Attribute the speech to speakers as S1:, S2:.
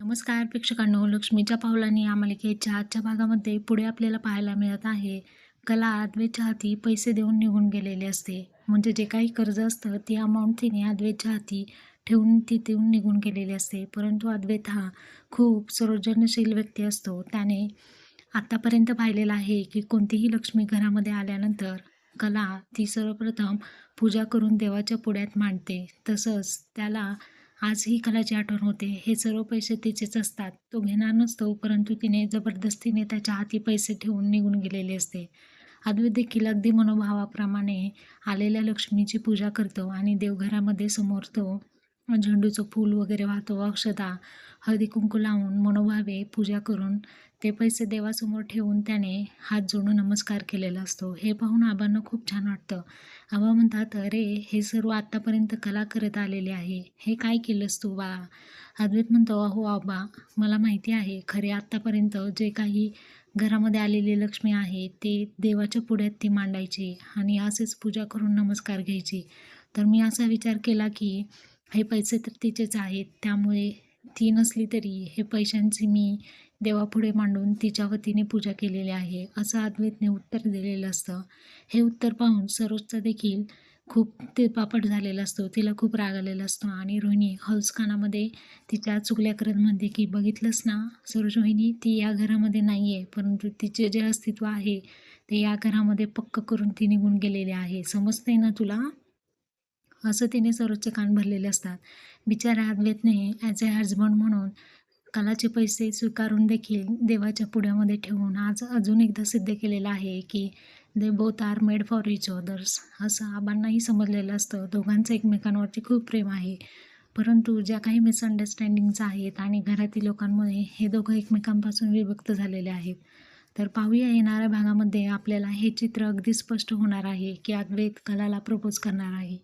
S1: नमस्कार प्रेक्षकांनो लक्ष्मीच्या पावलांनी या मालिकेच्या आजच्या भागामध्ये पुढे आपल्याला पाहायला मिळत आहे कला अद्वैतच्या हाती पैसे देऊन निघून गेलेले असते. म्हणजे जे काही कर्ज असतं ती अमाऊंट तिने अद्वैतच्या हाती ठेवून ती देऊन निघून गेलेली असते. परंतु अद्वैत हा खूप सर्वजनशील व्यक्ती असतो. त्याने आत्तापर्यंत पाहिलेलं आहे की कोणतीही लक्ष्मी घरामध्ये आल्यानंतर कला ती सर्वप्रथम पूजा करून देवाच्या पुढ्यात मांडते. तसंच त्याला आजही कलाची आठवण होते. हे सर्व पैसे तिचेच असतात. तो घेणार नसतो परंतु तिने जबरदस्तीने त्याच्या हाती पैसे ठेवून निघून गेलेले असते. अद्वैत देखील अगदी मनोभावाप्रमाणे आलेल्या लक्ष्मीची पूजा करतो आणि देवघरामध्ये समोर तो झेंडूचं फूल वगैरे वाहतो अक्षता हळदी कुंकू लावून मनोभावे पूजा करून ते पैसे देवासमोर ठेवून त्याने हात जोडून नमस्कार केलेला असतो. हे पाहून आबांना खूप छान वाटतं. आबा म्हणतात अरे हे सर्व आत्तापर्यंत कला करत आलेले आहे. हे काय केलंस तू बा? अद्वैत म्हणतो अहो आबा मला माहिती आहे खरे आत्तापर्यंत जे काही घरामध्ये आलेली लक्ष्मी आहे ते देवाच्या पुढ्यात ती मांडायची आणि असेच पूजा करून नमस्कार घ्यायची. तर मी असा विचार केला की हे पैसे तर तिचेच आहेत. त्यामुळे ती नसली तरी हे पैशांची मी देवापुढे मांडून तिच्या वतीने पूजा केलेली आहे असं अद्वैतने उत्तर दिलेलं असतं. हे उत्तर पाहून सरोजचा देखील खूप ते पापट झालेला असतो. तिला खूप राग आलेला असतो आणि रोहिणी हौसखानामध्ये तिच्या चुकल्या करत म्हणते की बघितलंच ना सरोज रोहिणी ती या घरामध्ये नाही आहे परंतु तिचे जे अस्तित्व आहे ते या घरामध्ये पक्क करून ती निघून गेलेले आहे. समजते ना तुला? असं तिने सरोजचे कान भरलेले असतात. बिचाऱ्या अद्वैतने ॲज अ हजबंड म्हणून कलाचे पैसे स्वीकारून देखील देवाच्या पुढ्यामध्ये ठेवून आज अजून एकदा सिद्ध केलेलं आहे की they both are made for each others असं आबांनाही समजलेलं असतं. दोघांचं एकमेकांवरती खूप प्रेम आहे. परंतु ज्या काही मिसअंडरस्टँडिंग्स आहेत आणि घरातील लोकांमुळे हे दोघं एकमेकांपासून विभक्त झालेले आहेत तर पाहूया येणाऱ्या भागामध्ये आपल्याला हे चित्र अगदी स्पष्ट होणार आहे की अद्वैत कलाला प्रपोज करणार आहे.